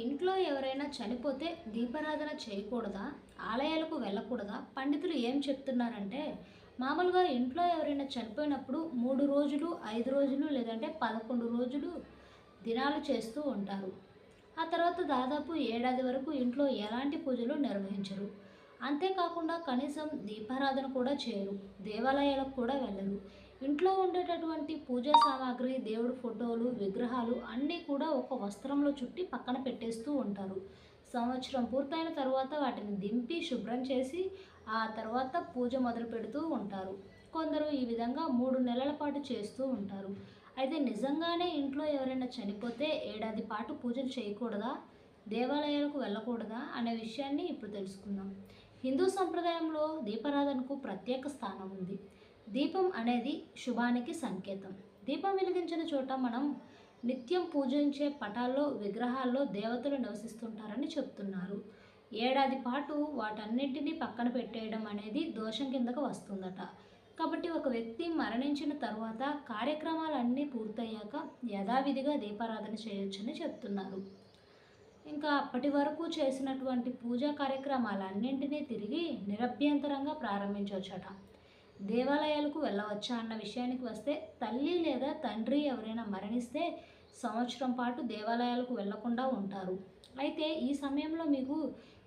ఇంట్లో ఎవరైనా చనిపోతే దీపారాధన చేయకూడదా? ఆలయాలకు వెళ్ళకూడదా? పండితులు ఏం చెప్తున్నారంటే మామూలుగా ఇంట్లో ఎవరైనా చనిపోయినప్పుడు మూడు రోజులు ఐదు రోజులు లేదంటే పదకొండు రోజులు దినాలు చేస్తూ ఉంటారు. ఆ తర్వాత దాదాపు ఏడాది వరకు ఇంట్లో ఎలాంటి పూజలు నిర్వహించరు. అంతేకాకుండా కనీసం దీపారాధన కూడా చేయరు. దేవాలయాలకు కూడా వెళ్ళరు. ఇంట్లో ఉండేటటువంటి పూజా సామాగ్రి దేవుడి ఫోటోలు విగ్రహాలు అన్నీ కూడా ఒక వస్త్రంలో చుట్టి పక్కన పెట్టేస్తూ ఉంటారు. సంవత్సరం పూర్తయిన తర్వాత వాటిని దింపి శుభ్రం చేసి ఆ తర్వాత పూజ మొదలు పెడుతూ ఉంటారు. కొందరు ఈ విధంగా మూడు నెలల పాటు చేస్తూ ఉంటారు. అయితే నిజంగానే ఇంట్లో ఎవరైనా చనిపోతే ఏడాది పాటు పూజలు చేయకూడదా? దేవాలయాలకు వెళ్ళకూడదా? అనే విషయాన్ని ఇప్పుడు తెలుసుకుందాం. హిందూ సంప్రదాయంలో దీపారాధనకు ప్రత్యేక స్థానం ఉంది. దీపం అనేది శుభానికి సంకేతం. దీపం వెలిగించిన చోట మనం నిత్యం పూజించే పటాల్లో విగ్రహాల్లో దేవతలు నివసిస్తుంటారని చెప్తున్నారు. ఏడాది పాటు వాటన్నింటినీ పక్కన పెట్టేయడం అనేది దోషం కిందకు వస్తుందట. కాబట్టి ఒక వ్యక్తి మరణించిన తర్వాత కార్యక్రమాలన్నీ పూర్తయ్యాక యథావిధిగా దీపారాధన చేయొచ్చని చెప్తున్నారు. ఇంకా అప్పటి వరకు చేసినటువంటి పూజా కార్యక్రమాలన్నింటినీ తిరిగి నిరభ్యంతరంగా ప్రారంభించవచ్చట దేవాలయాలకు వెళ్ళవచ్చా అన్న విషయానికి వస్తే తల్లి లేదా తండ్రి ఎవరైనా మరణిస్తే సంవత్సరం పాటు దేవాలయాలకు వెళ్ళకుండా ఉంటారు. అయితే ఈ సమయంలో మీకు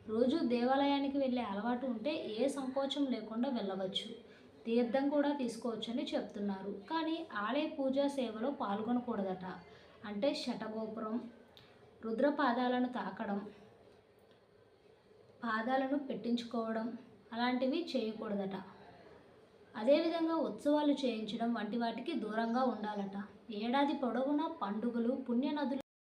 రోజు దేవాలయానికి వెళ్ళే అలవాటు ఉంటే ఏ సంకోచం లేకుండా వెళ్ళవచ్చు. తీర్థం కూడా తీసుకోవచ్చని చెప్తున్నారు. కానీ ఆలయ పూజా సేవలో పాల్గొనకూడదట. అంటే శటగోపురం రుద్రపాదాలను తాకడం పాదాలను పెట్టించుకోవడం అలాంటివి చేయకూడదట. అదేవిధంగా ఉత్సవాలు చేయించడం వంటి వాటికి దూరంగా ఉండాలట. ఏడాది పొడవునా పండుగలు పుణ్యనదులు